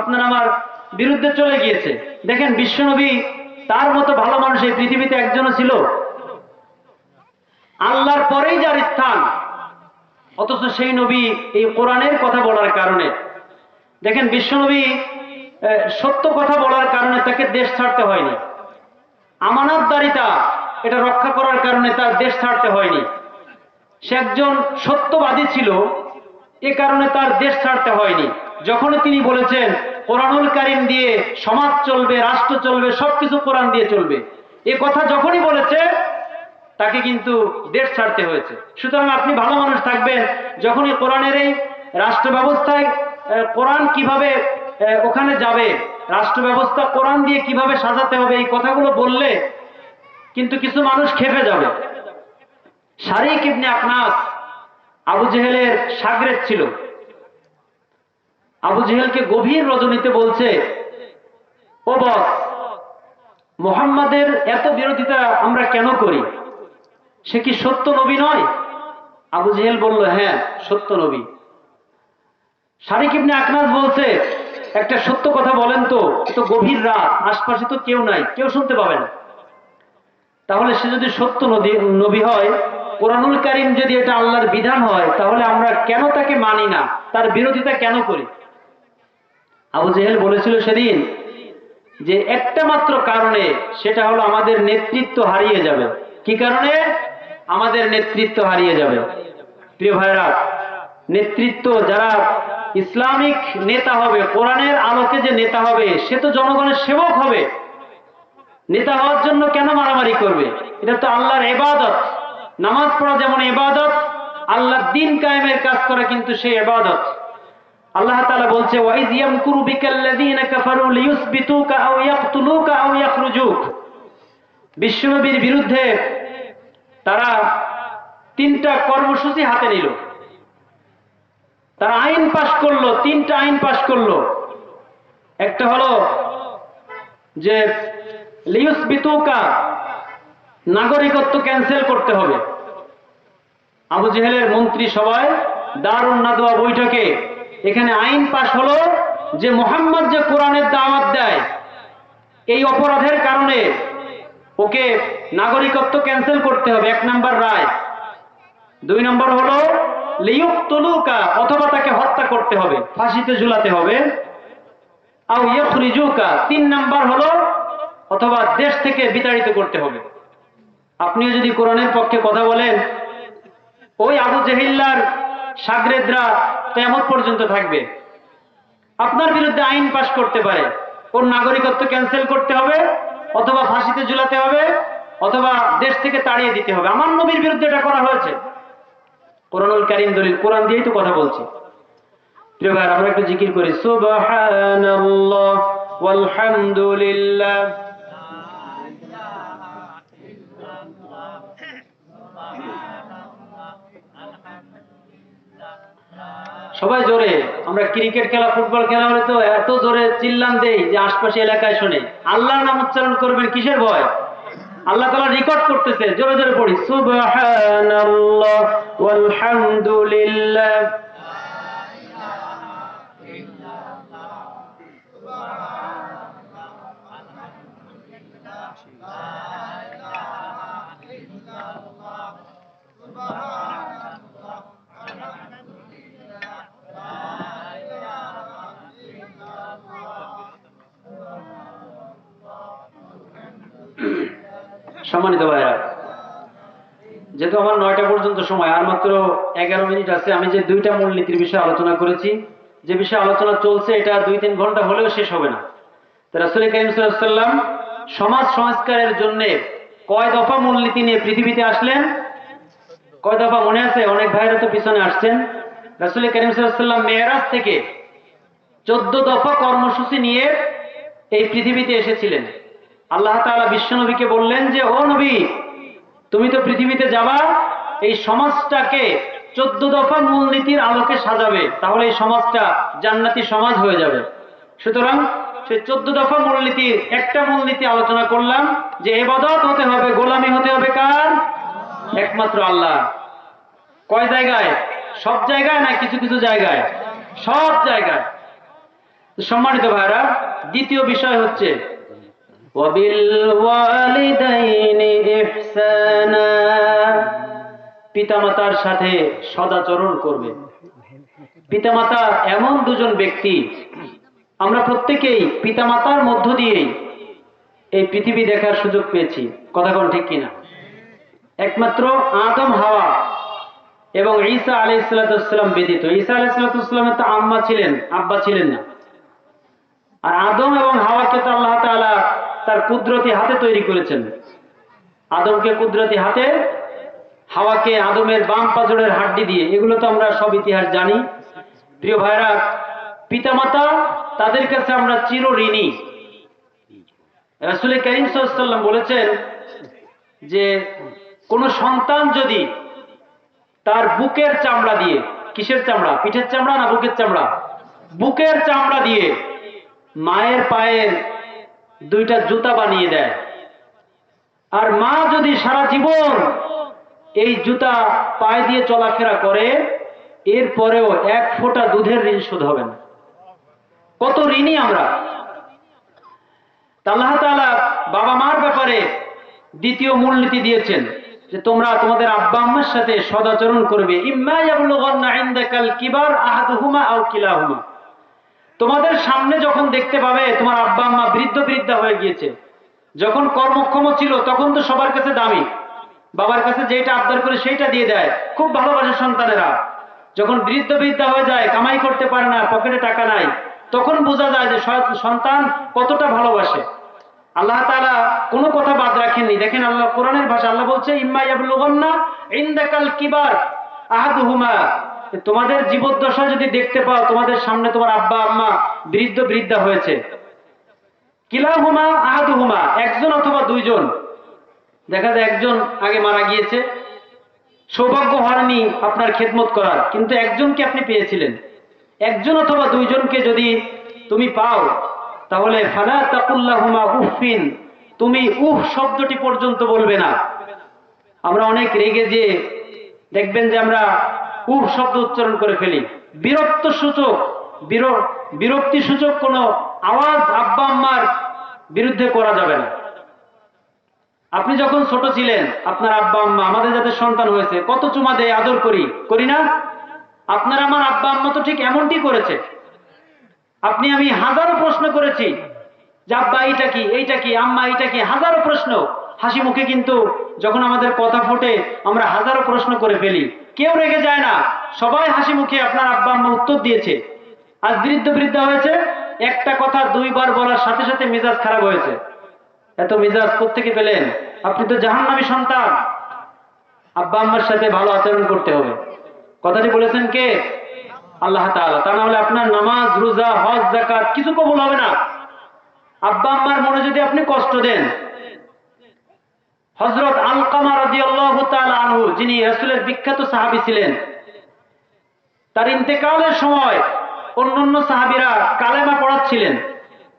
আপনার আমার বিরুদ্ধে চলে গিয়েছে। দেখেন বিশ্বনবী তার মতো ভালো মানুষ এই পৃথিবীতে একজনও ছিল। আল্লাহর পরেই যার স্থান। অথচ সেই নবী এই কোরআনের কথা বলার কারণে। দেখেন বিশ্বনবী সত্য কথা বলার কারণে তাকে দেশ ছাড়তে হয়নি। আমানতদারিতা এটা রক্ষা করার কারণে তার দেশ ছাড়তে হয়নি। সে একজন সত্যবাদী ছিল। এ কারণে তার দেশ ছাড়তে হয়নি। যখন তিনি বলেছেন, কোরআনুল কারিম দিয়ে সমাজ চলবে, রাষ্ট্র চলবে, সবকিছু কোরআন দিয়ে চলবে, এ কথা যখনই বলেছে, তাকে কিন্তু দেশ ছাড়তে হয়েছে। সুতরাং আপনি ভালো মানুষ থাকবেন, যখনই কোরআনের এই রাষ্ট্র ব্যবস্থায় কোরআন কীভাবে ওখানে যাবে রাষ্ট্র ব্যবস্থা কোরআন দিয়ে কীভাবে সাজাতে হবে, এই কথাগুলো বললে কিন্তু কিছু মানুষ খেপে যাবে। শারিক ইবনে আকনাস আবু জেহেলের সাগরেদ ছিল। আবু জেহেলকে গভীর রজনীতে বলছে, ও বস, মোহাম্মদের এত বিরোধিতা আমরা কেন করি? সে কি সত্য নবী নয়? আবু জেহেল বলল হ্যাঁ সত্য নবী। শারিক ইবনে আকনাস বলছে, একটা সত্য কথা বলেন তো তো গভীর রাত, আশপাশে তো কেউ নাই, কেউ শুনতে পাবে না। তাহলে সে যদি সত্য নদী, নবী হয় কোরআনুল কারিম যদি এটা আল্লাহর বিধান হয়, তাহলে আমরা কেন তাকে মানি না? তার বিরোধিতা কেন করি? আবু জেহেল বলেছিল সেদিন যে একটা মাত্র কারণে সেটা হলো আমাদের নেতৃত্ব হারিয়ে যাবে। কি কারণে? আমাদের নেতৃত্ব হারিয়ে যাবে। প্রিয় ভাইরা নেতৃত্ব যারা ইসলামিক নেতা হবে, কোরআনের আলোকে যে নেতা হবে, সে তো জনগণের সেবক হবে। নেতা হওয়ার জন্য কেন মারামারি করবে? এটা তো আল্লাহর এবাদত। নামাজ পড়া যেমন এবাদত আল্লাহর দিন কায়েমের কাজ করা কিন্তু সেই এবাদত আল্লাহ তাআলা বলছে বিশ্বনবীর বিরুদ্ধে তারা তিনটা কর্মসূচি হাতে নিল। তারা আইন পাশ করল, তিনটা আইন পাশ করল। একটা হলো যে লিউস বিতুকা নাগরিকত্ব ক্যান্সেল করতে হবে। আবু জেহেলের মন্ত্রী সবাই দারুণ নাদোয়া বৈঠকে এখানে আইন পাশ হলো যে মোহাম্মদ যে কোরআনের দাওয়াত দেয়, এই অপরাধের কারণে ওকে নাগরিকত্ব ক্যান্সেল করতে হবে, এক নাম্বার রায়। দুই নম্বর হলো লিউক তলুকা অথবা তাকে হত্যা করতে হবে, ফাঁসিতে ঝুলাতে হবে। আও ইয়খরিজুকা, তিন নাম্বার হলো, অথবা দেশ থেকে বিতাড়িত করতে হবে। আপনিও যদি কোরআনের পক্ষে কথা বলেন, ওই আবু জেহিল্লার সাগরেদরা তেমন পর্যন্ত থাকবে। আপনার বিরুদ্ধে আইন পাশ করতে পারে। ওর নাগরিকত্ব ক্যান্সেল করতে হবে, অথবা ফাঁসিতে ঝুলাতে হবে, অথবা দেশ থেকে তাড়িয়ে দিতে হবে। আমার নবীর বিরুদ্ধে এটা করা হয়েছে। কোরআনুল কারিম দলিল, কোরআন দিয়েই তো কথা বলছি। প্রিয় ভাই আমরা একটু জিকির করি। সুবহানাল্লাহ, ওয়ালহামদুলিল্লাহ। সবাই জোরে। আমরা ক্রিকেট খেলা, ফুটবল খেলা হলে তো এত জোরে চিল্লান দেই যে আশপাশে এলাকায় শুনে। আল্লাহর নাম উচ্চারণ করবেন কিসের ভয়? আল্লাহ তালা রেকর্ড করতেছে, জোরে জোরে পড়ি। সুবহানাল্লাহ, ওয়ালহামদুলিল্লাহ। সম্মানিত ভাইরা যেহেতু আমার নয়টা পর্যন্ত সময়, আর মাত্র এগারো মিনিট আছে, আমি যে দুইটা মূলনীতির বিষয়ে আলোচনা করেছি, যে বিষয়ে আলোচনা চলছে, এটা দুই তিন ঘণ্টা হলেও শেষ হবে না। রাসুল সমাজ সংস্কারের জন্য কয় দফা মূলনীতি নিয়ে পৃথিবীতে আসলেন? কয় দফা মনে আছে? অনেক ভাইরা তো পিছনে আসছেন। রাসুল করিম সাল্লাম মেয়েরাজ থেকে চোদ্দ দফা কর্মসূচি নিয়ে এই পৃথিবীতে এসেছিলেন। আল্লাহ তালা বিশ্বনবীকে বললেন যে, ও নবী, তুমি তো পৃথিবীতে যাবা, এই সমাজটাকে চোদ্দ দফা মূলনীতির আলোকে সাজাবে, তাহলে এই সমাজটা জান্নাতি সমাজ হয়ে যাবে। সুতরাং সে চোদ্দ দফা মূলনীতির একটা মূলনীতি আলোচনা করলাম যে, এবাদত হতে হবে, গোলামি হতে হবে কার? একমাত্র আল্লাহ। কয় জায়গায়? সব জায়গায় না কিছু কিছু জায়গায়? সব জায়গায়। সম্মানিত ভাইরা দ্বিতীয় বিষয় হচ্ছে পিতামাতার সাথে সদাচরণ করবে। পিতামাতা এমন দুজন ব্যক্তি, আমরা প্রত্যেকেই পিতামাতার মধ্য দিয়েই এই পৃথিবী দেখার সুযোগ পেয়েছি। কথা কোন ঠিক কিনা? একমাত্র আদম হাওয়া এবং ঈসা আলী ইসলাতাম ব্যতীত। ঈসা আলী ইসলাতামের তো আম্মা ছিলেন, আব্বা ছিলেন না। আর আদম এবং হাওয়াকে তো আল্লাহ তাআলা তার কুদরতি হাতে তৈরি করেছেন। আদমকে কুদরতি হাতে, হাওয়াকে আদমের বাম পাজরের হাড্ডি দিয়ে। এগুলো তো আমরা সব ইতিহাস জানি। প্রিয় ভাইরা পিতামাতা, তাদের কাছে আমরা চির ঋণী। রাসুল করিম সাল্লাম বলেছেন যে, কোন সন্তান যদি তার বুকের চামড়া দিয়ে, কিসের চামড়া? পিঠের চামড়া না বুকের চামড়া? বুকের চামড়া দিয়ে মায়ের পায়ের দুইটা জুতা বানিয়ে দেয়। আর মা যদি সারা জীবন এই জুতা পায়ে দিয়ে চলাফেরা করে, এরপরেও এক ফোঁটা দুধের ঋণ শোধ হবে না। কত ঋণী আমরা। আল্লাহ তাআলা বাবা মার ব্যাপারে দ্বিতীয় মূলনীতি দিয়েছেন যে তোমরা তোমাদের আব্বা আম্মার সাথে সদাচরণ করবে। ইম্মা ইয়াবলুগান্না ইনদাকাল কিবার আহাদুহুমা আও কিলাহুমা। তোমাদের সামনে যখন দেখতে পাবে, তোমার আব্বা আম্মা বৃদ্ধ বৃদ্ধা হয়ে গিয়েছে। যখন কর্মক্ষম ছিল, তখন তো সবার কাছে দামি। বাবার কাছে যেটা আবদার করে সেইটা দিয়ে দেয়। খুব ভালোবাসে সন্তানেরা। যখন বৃদ্ধ বৃদ্ধা হয়ে যায়, কামাই করতে পারে না, পকেটে টাকা নাই, তখন বোঝা যায় যে সন্তান কতটা ভালোবাসে। আল্লাহ তাআলা কোনো কথা বাদ রাখেননি। দেখেন আল্লাহ, কোরআনের ভাষা আল্লাহ বলছে, ইম্মা ইয়াবলুগান্না ইনদাকাল কিবার আহাদুহুমা। তোমাদের জীবদ্দশা যদি দেখতে পাও, তোমাদের সামনে তোমার আব্বা, আম্মা বৃদ্ধ, বৃদ্ধা হয়েছে। কিলাহুমা, আহাদুহুমা, একজন অথবা দুইজন। দেখা যায় একজন আগে মারা গিয়েছে। সৌভাগ্য হয়নি আপনার খেদমত করার। কিন্তু একজনকে আপনি পেয়েছিলেন। একজন অথবা দুইজনকে যদি তুমি পাও, তাহলে ফালা তাকুল্লাহুমা উফিন তুমি উফ শব্দটি পর্যন্ত বলবে না। আমরা অনেক রেগে যে দেখবেন যে আমরা উফ শব্দ উচ্চারণ করে ফেলি। বিরক্ত সূচক বির- বিরক্তি সূচক কোনো আওয়াজ আব্বা আম্মার বিরুদ্ধে করা যাবে না। আপনি যখন ছোট ছিলেন, আপনার আব্বা আম্মা, আমাদের যাদের সন্তান হয়েছে, কত চুমা দেয়, আদর করি করি না? আপনার আমার আব্বা আম্মা তো ঠিক এমনটি করেছে। আপনি, আমি হাজারো প্রশ্ন করেছি যে, আব্বা এইটা কি এইটা কি, আম্মা এইটা কি, হাজারো প্রশ্ন। হাসি মুখে কিন্তু যখন আমাদের কথা ফোটে, আমরা হাজারো প্রশ্ন করে ফেলি। কেউ রেগে যায় না। সবাই হাসি মুখে আপনার আব্বা আম্মা উত্তর দিয়েছে। আজ বৃদ্ধ বৃদ্ধা হয়েছে। একটা কথা দুইবার বলার সাথে সাথে মেজাজ খারাপ হয়েছে। এত মেজাজ থেকে পেলেন? আপনি তো জাহান্নামী সন্তান। আব্বা আম্মার সাথে ভালো আচরণ করতে হবে। কথাটি বলেছেন কে? আল্লাহ তাআলা। তা না হলে আপনার নামাজ, রোজা, হজ জাকাত কিছু কবুল হবে না। আব্বা আম্মার মনে যদি আপনি কষ্ট দেন হযরত আলকামা রাদিয়াল্লাহু তাআলা আনহু, যিনি রাসূলের বিখ্যাত সাহাবি ছিলেন, তার ইন্তেকালের সময় অন্যান্য সাহাবিরা কালেমা পড়াচ্ছিলেন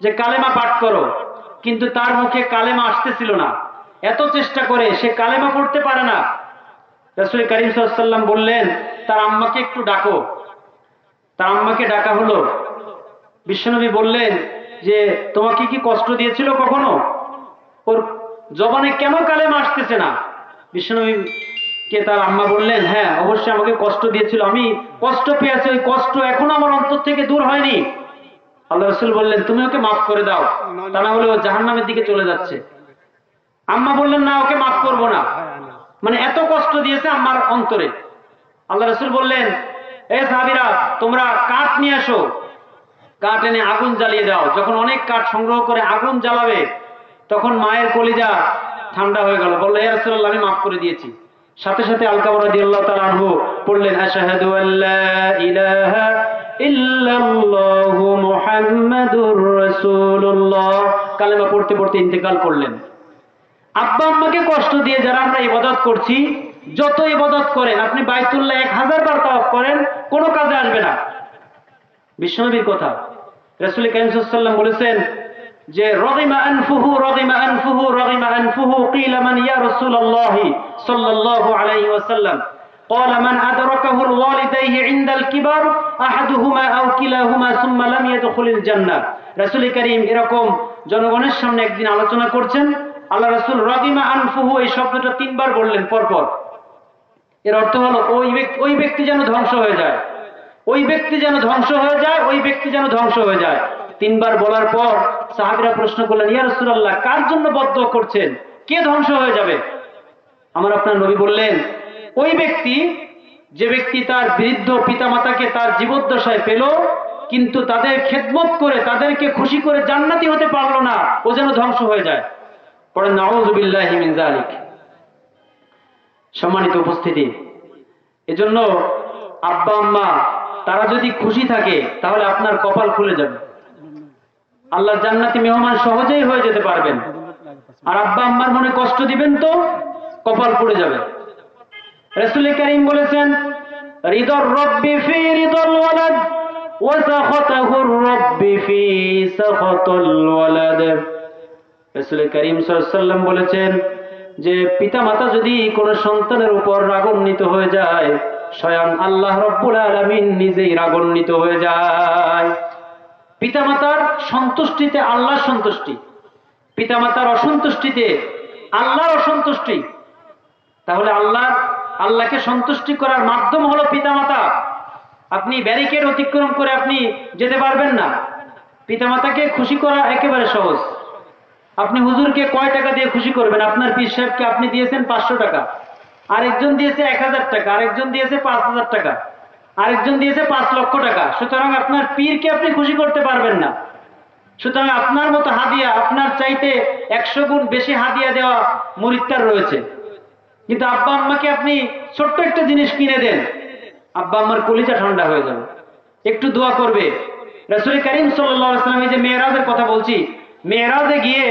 যে, কালেমা পাঠ করো। কিন্তু তার মুখে কালেমা আসতেছিল না। এত চেষ্টা করে সে কালেমা পড়তে পারে না। রসুল করিম সাল্লাম বললেন, তার আম্মাকে একটু ডাকো। তার আম্মাকে ডাকা হলো। বিশ্বনবী বললেন যে, তোমাকে কি কষ্ট দিয়েছিল কখনো? ওর জবানে কেন কালেমা আসতেছে না? বিশ্বনবী কে তার আম্মা বললেন হ্যাঁ অবশ্যই আমাকে কষ্ট দিয়েছিল আমি। কষ্ট পেয়েছি, ওই কষ্ট এখনও আমার অন্তর থেকে দূর হয়নি। আল্লাহ রসুল বললেন, তুমি ওকে মাফ করে দাও। তা না হলে ও জাহান্নামের দিকে চলে যাচ্ছে। আম্মা বললেন, না, ওকে মাফ করব না। মানে এত কষ্ট দিয়েছে আমার অন্তরে। আল্লাহ রসুল বললেন, এ সাহাবিরা, তোমরা কাঠ নিয়ে আসো কাঠ এনে আগুন জ্বালিয়ে দাও। যখন অনেক কাঠ সংগ্রহ করে আগুন জ্বালাবে তখন মায়ের কলিজা ঠান্ডা হয়ে গেল। বলল এ রাসূলুল্লাহ, আমি মাফ করে দিয়েছি। সাথে সাথে আলকামা রাদিয়াল্লাহু তাআলা আনহু পড়লেন, আশহাদু আল্লা ইলাহা মুহাম্মাদুর রাসূলুল্লাহ। কালেমা পড়তে পড়তে ইন্তেকাল করলেন। আব্বা আম্মাকে কষ্ট দিয়ে যারা আমরা ইবাদত করছি, যত ইবাদত করেন, আপনি বাইতুল্লাহ এক হাজার বার তাওয়াফ করেন, কোনো কাজে আসবে না। বিশ্বনবীর কথা। রাসূল কারীম বলেছেন যে রগিমা আনফুহু রগিমা আনফুহু রগিমা আনফুহু কিলা মান ইয়া রাসূলুল্লাহ সাল্লাল্লাহু আলাইহি ওয়াসাল্লাম قال من أدركه الوالديه عند الكبر أحدهما أو كلاهما ثم لم يدخل الجنة রাসূল করিম এরকম জনগণের সামনে একদিন আলোচনা করছেন আল্লাহ রাসূল রাদিমা আনফুহু এই শব্দটা তিনবার বললেন পরপর এর অর্থ হলো ওই ব্যক্তি ওই ব্যক্তি যেন ধ্বংস হয়ে যায় ওই ব্যক্তি যেন ধ্বংস হয়ে যায় ওই ব্যক্তি যেন ধ্বংস হয়ে যায় তিনবার বলার পর সাহাবীরা প্রশ্ন করলেন, ইয়া রাসূলুল্লাহ, কার জন্য বদ্ধ করছেন? কে ধ্বংস হয়ে যাবে? আমার আপনার নবী বললেন, ওই ব্যক্তি, যে ব্যক্তি তার বৃদ্ধ পিতামাতাকে তার জীবদ্দশায় পেল, কিন্তু তাদের খেদমত করে, তাদেরকে খুশি করে জান্নাতি হতে পারল না, ও যেন ধ্বংস হয়ে যায়। পরে নাউজুবিল্লাহি মিন যালিক। সম্মানিত উপস্থিতি, এজন্য আব্বা, আম্মা, তারা যদি খুশি থাকে, তাহলে আপনার কপাল খুলে যাবে। আল্লাহ জান্নাতি মেহমান সহজেই হয়ে যেতে পারবেন। আর আব্বা আম্মার মনে কষ্ট দিবেন তো, কপাল পড়ে যাবে। রসুল করিম বলেছেন হৃদর রব্বি ফি হৃদর ওয়ালাদ রব্বি ফি ওয়ালাদ। রসুল করিম বলেছেন, যে যদি কোন সন্তানের উপর রাগান্বিত হয়ে যায়, স্বয়ং আল্লাহ রব্বুল আলামিন নিজেই রাগান্বিত হয়ে যায়। পিতামাতার সন্তুষ্টিতে আল্লাহ সন্তুষ্টি, পিতামাতার অসন্তুষ্টিতে আল্লাহর অসন্তুষ্টি। তাহলে আল্লাহ, আল্লাহকে সন্তুষ্টি করার মাধ্যম হলো পিতামাতা। আপনি ব্যারিকেড অতিক্রম করে আপনি যেতে পারবেন না। পিতামাতাকে খুশি করা একেবারে সহজ। আপনি হুজুরকে কয় টাকা দিয়ে খুশি করবেন? আপনার পীর সাহেবকে আপনি দিয়েছেন পাঁচশো টাকা। আরেকজন দিয়েছে এক হাজার টাকা, আরেকজন দিয়েছে পাঁচ হাজার টাকা। আরেকজন দিয়েছে পাঁচ লক্ষ টাকা। সুতরাং আপনার পীরকে আপনি খুশি করতে পারবেন না। সুতরাং আপনার মতো হাদিয়া, আপনার চাইতে একশো গুণ বেশি হাদিয়া দেওয়া মরিত্তার রয়েছে। কিন্তু আব্বা আম্মাকে আপনি ছোট্ট একটা জিনিস কিনে দেন। আব্বা আম্মার কলিজা ঠান্ডা হয়ে যাবে। একটু দোয়া করবে। রসুল করিম সাল্লাম, এই যে মেয়েরাজের কথা বলছি, মেয়েরাজে গিয়ে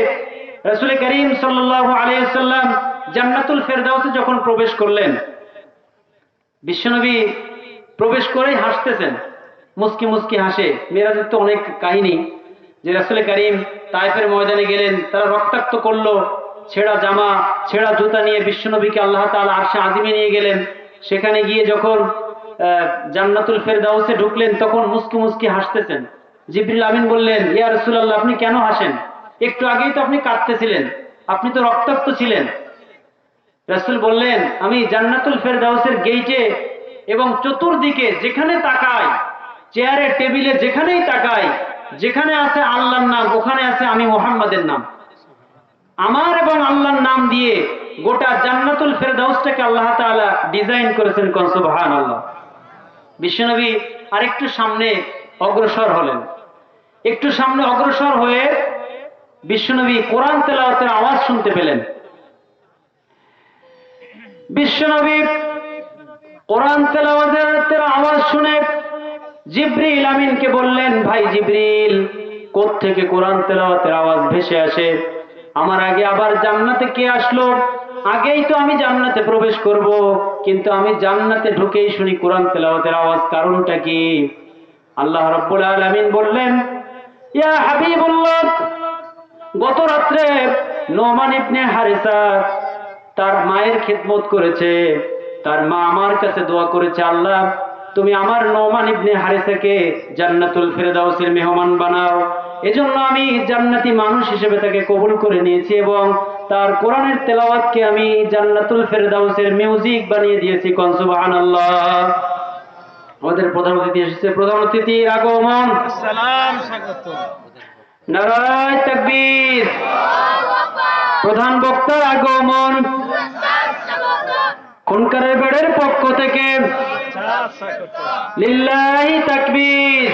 রসুল করিম সাল্লাহ আলিয়াল্লাম জান্নাতুল ফেরদাউসে যখন প্রবেশ করলেন, বিশ্বনবী প্রবেশ করেই হাসতেছেন। মুস্কি মুস্কি হাসে। মেয়েরাজের তো অনেক কাহিনী। যে রাসুল করিম তাইফের ময়দানে গেলেন, তারা রক্তাক্ত করল। ছেঁড়া জামা, ছেঁড়া জুতা নিয়ে বিশ্বনবীকে আল্লাহ তাআলা আরশে আজিমে নিয়ে গেলেন। সেখানে গিয়ে যখন জান্নাতুল ফেরদাউসে ঢুকলেন, তখন মুস্কি মুস্কি হাসতেছেন। জিবরিল আমিন বললেন, ইয়া রাসূলুল্লাহ, আপনি কেন হাসেন? একটু আগেই তো আপনি কাঁদতেছিলেন। আপনি তো রক্তাক্ত ছিলেন। রাসূল বললেন, আমি জান্নাতুল ফেরদাউসের গেইটে এবং চতুর্দিকে যেখানে তাকাই চেয়ারে টেবিলে যেখানেই তাকাই, যেখানে আছে আল্লাহর নাম, ওখানে আছে আমি মোহাম্মদের নাম। আমার এবং আল্লাহর নাম দিয়ে গোটা জান্নাতুল ফেরদাউসটাকে আল্লাহ তাআলা ডিজাইন করেছেন কোন সুবহানাল্লাহ। বিশ্বনবী আরেকটু সামনে অগ্রসর হলেন। একটু সামনে অগ্রসর হয়ে বিশ্বনবী কোরআন তেলাওয়াতের আওয়াজ শুনতে পেলেন। বিশ্বনবী কোরআন তেলাওয়াতের আওয়াজ শুনে জিব্রিল আমিনকে বললেন, ভাই জিব্রিল থেকে কোরআন তেলাওয়াতের আওয়াজ ভেসে আসে? আমার আগে আবার জান্নাতে কে আসলো? আগেই তো আমি জান্নাতে প্রবেশ করব, কিন্তু আমি জান্নাতে ঢুকেই শুনি কোরআন তেলাওয়াতের আওয়াজ। কারণটা কি? আল্লাহ রাব্বুল আলামিন বললেন, ইয়া হাবিবুল্লাহ, গত রাত্রে নোমান ইবনে হারিসা তার মায়ের খেদমত করেছে। তার মা আমার কাছে দোয়া করেছে আল্লাহ তুমি আমার নোমান ইবনে হারিসাকে জান্নাতুল ফেরদাউসের মেহমান বানাও। এজন্য আমি জান্নাতি মানুষ হিসেবে তাকে কবুল করে নিয়েছি এবং তার কোরআনের তেলাওয়াতকে আমি জান্নাতুল ফেরদাউসের মিউজিক বানিয়ে দিয়েছি কোন সুবহানাল্লাহ। আমাদের প্রধান অতিথি এসেছে। প্রধান অতিথির আগমন। সালাম স্বাগত। নারায় তাকবীর। প্রধান বক্তার আগমন। খুনকারের বেড়ের পক্ষ থেকে? লিল্লাহি তাকবীর।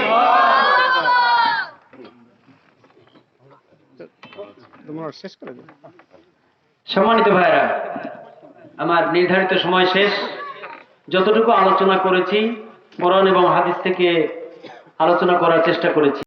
সম্মানিত ভাইরা আমার নির্ধারিত সময় শেষ। যতটুকু আলোচনা করেছি কোরআন এবং হাদিস থেকে আলোচনা করার চেষ্টা করেছি।